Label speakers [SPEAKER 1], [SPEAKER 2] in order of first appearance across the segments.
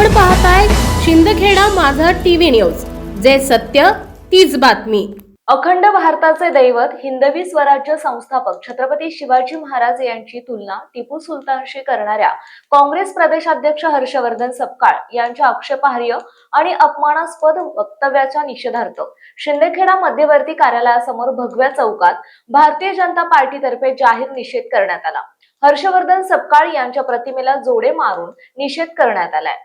[SPEAKER 1] आपण पाहताय शिंदखेडा माझा टीव्ही न्यूज. जे सत्य तीच बातमी.
[SPEAKER 2] अखंड भारताचे दैवत हिंदवी स्वराज्य संस्थापक छत्रपती शिवाजी महाराज यांची तुलना टिपू सुलतानशी करणाऱ्या काँग्रेस प्रदेशाध्यक्ष हर्षवर्धन सपकाळ यांच्या आक्षेपार्ह आणि अपमानास्पद वक्तव्याच्या निषेधार्थ शिंदखेडा मध्यवर्ती कार्यालयासमोर भगव्या चौकात भारतीय जनता पार्टीतर्फे जाहीर निषेध करण्यात आला. हर्षवर्धन सपकाळ यांच्या प्रतिमेला जोडे मारून निषेध करण्यात आलाय.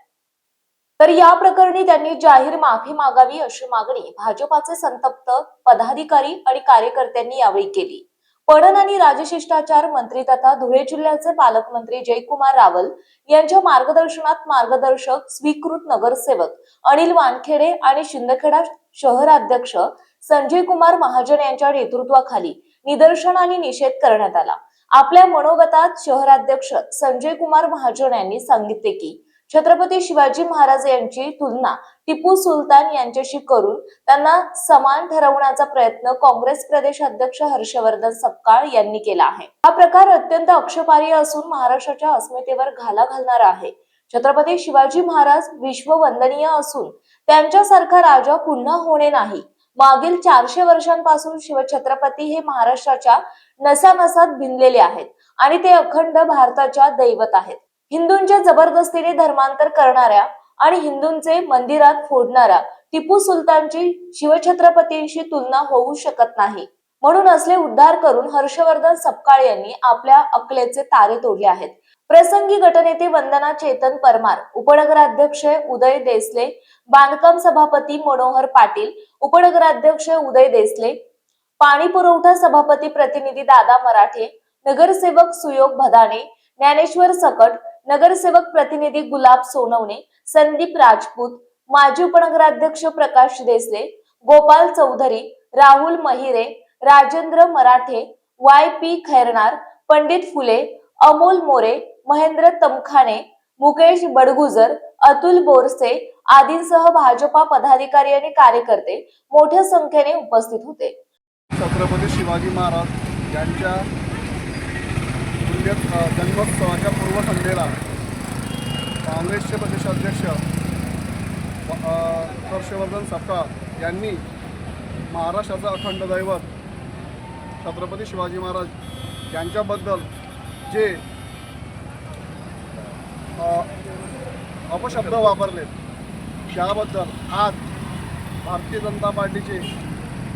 [SPEAKER 2] तर या प्रकरणी त्यांनी जाहीर माफी मागावी अशी मागणी भाजपाचे संतप्त पदाधिकारी आणि कार्यकर्त्यांनी यावेळी केली. पणन आणि राजशिष्टाचार मंत्री तथा धुळे जिल्ह्याचे पालकमंत्री जयकुमार रावल यांच्या मार्गदर्शनात मार्गदर्शक स्वीकृत नगरसेवक अनिल वानखेडे आणि शिंदखेडा शहराध्यक्ष संजय कुमार महाजन यांच्या नेतृत्वाखाली निदर्शन आणि निषेध करण्यात आला. आपल्या मनोगतात शहराध्यक्ष संजय कुमार महाजन यांनी सांगितले की छत्रपती शिवाजी महाराज यांची तुलना टिपू सुलतान यांच्याशी करून त्यांना समान ठरवण्याचा प्रयत्न काँग्रेस प्रदेश अध्यक्ष हर्षवर्धन सपकाळ यांनी केला आहे. हा प्रकार अत्यंत अक्षपार्य असून महाराष्ट्राच्या अस्मितेवर घाला घालणारा आहे. छत्रपती शिवाजी महाराज विश्ववंदनीय असून त्यांच्यासारखा राजा पुन्हा होणे नाही. मागील चारशे वर्षांपासून शिवछत्रपती हे महाराष्ट्राच्या नसानसात भिनलेले आहेत आणि ते अखंड भारताच्या दैवत आहेत. हिंदूंच्या जबरदस्तीने धर्मांतर करणाऱ्या आणि हिंदूंचे मंदिरात फोडणाऱ्या टिपू सुलतानची शिवछत्रपतींशी तुलना होऊ शकत नाही. म्हणून असले उद्धार करून हर्षवर्धन सपकाळ यांनी आपल्या अकलेचे तारे तोडले आहेत. प्रसंगी गटनेते वंदना चेतन परमार उपनगराध्यक्ष उदय देसले बांधकाम सभापती मनोहर पाटील उपनगराध्यक्ष उदय देसले पाणी पुरवठा सभापती प्रतिनिधी दादा मराठे नगरसेवक सुयोग भदाणे ज्ञानेश्वर सकट नगरसेवक प्रतिनिधी गुलाब सोनवणे संदीप राजपूत माजी उपनगराध्यक्ष प्रकाश देसले गोपाल चौधरी राहुल महिरे राजेंद्र मराठे वाय पी खैरनार पंडित फुले अमोल मोरे महेंद्र तमखाने मुकेश बडगुजर अतुल बोरसे आदींसह भाजपा पदाधिकारी आणि कार्यकर्ते मोठ्या संख्येने उपस्थित होते.
[SPEAKER 3] छत्रपती शिवाजी महाराज यांच्या जन्मोत्सवाच्या पूर्वसंध्येला काँग्रेसचे प्रदेशाध्यक्ष हर्षवर्धन सपकाळ यांनी महाराष्ट्राचं अखंड दैवत छत्रपती शिवाजी महाराज यांच्याबद्दल जे अपशब्द वापरले त्याबद्दल आज भारतीय जनता पार्टीचे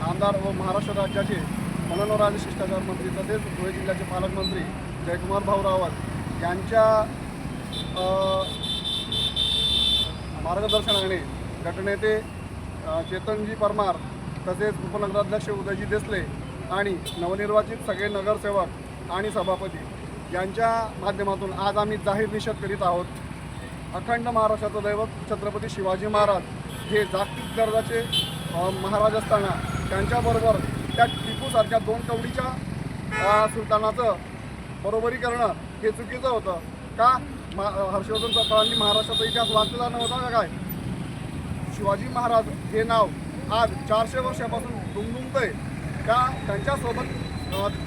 [SPEAKER 3] आमदार व महाराष्ट्र राज्याचे मनोहर आणि शिष्टाचार मंत्री तसेच धुळे जिल्ह्याचे पालकमंत्री जयकुमार भाऊ रावत यांच्या मार्गदर्शनाने गटनेते चेतनजी परमार तसेच उपनगराध्यक्ष उदयजी देसले आणि नवनिर्वाचित सगळे नगरसेवक आणि सभापती यांच्या माध्यमातून आज आम्ही जाहीर निषेध करीत आहोत. अखंड महाराष्ट्राचं दैवत छत्रपती शिवाजी महाराज हे जागतिक दर्जाचे महाराज असताना त्यांच्याबरोबर त्या टिपूसारख्या दोन कवडीच्या सुलतानाचं बरोबरी करणं हे चुकीचं होतं. का? मा हर्षवर्धन सपकाळांनी महाराष्ट्राचा इतिहास वाचलेला नव्हता का काय? शिवाजी महाराज हे नाव आज चारशे वर्षापासून दुमदुमतंय. का त्यांच्यासोबत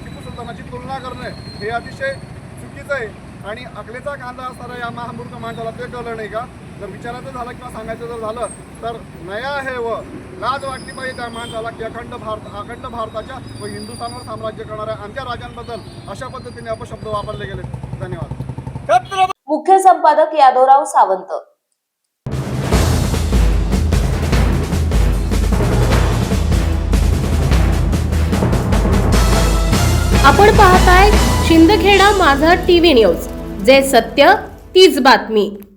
[SPEAKER 3] टिपू सुलतानाची तुलना करणे हे अतिशय चुकीचं आहे आणि अकलेचा कांदा असणाऱ्या या महामूर्ख माणसाला ते कळलं नाही का? जर विचारायचं झालं किंवा सांगायचं जर झालं तर नया आहे व लाज वाटली पाहिजे त्या माणसाला की अखंड भारत अखंड भारताच्या व हिंदुस्थानवर साम्राज्य करणाऱ्या आमच्या राजांबद्दल अशा पद्धतीने अपशब्द वापरले गेले धन्यवाद.
[SPEAKER 2] मुख्य संपादक यादवराव सावंत.
[SPEAKER 1] आपण पाहताय शिंदखेडा माझा टीव्ही न्यूज. जे सत्य तीच बातमी.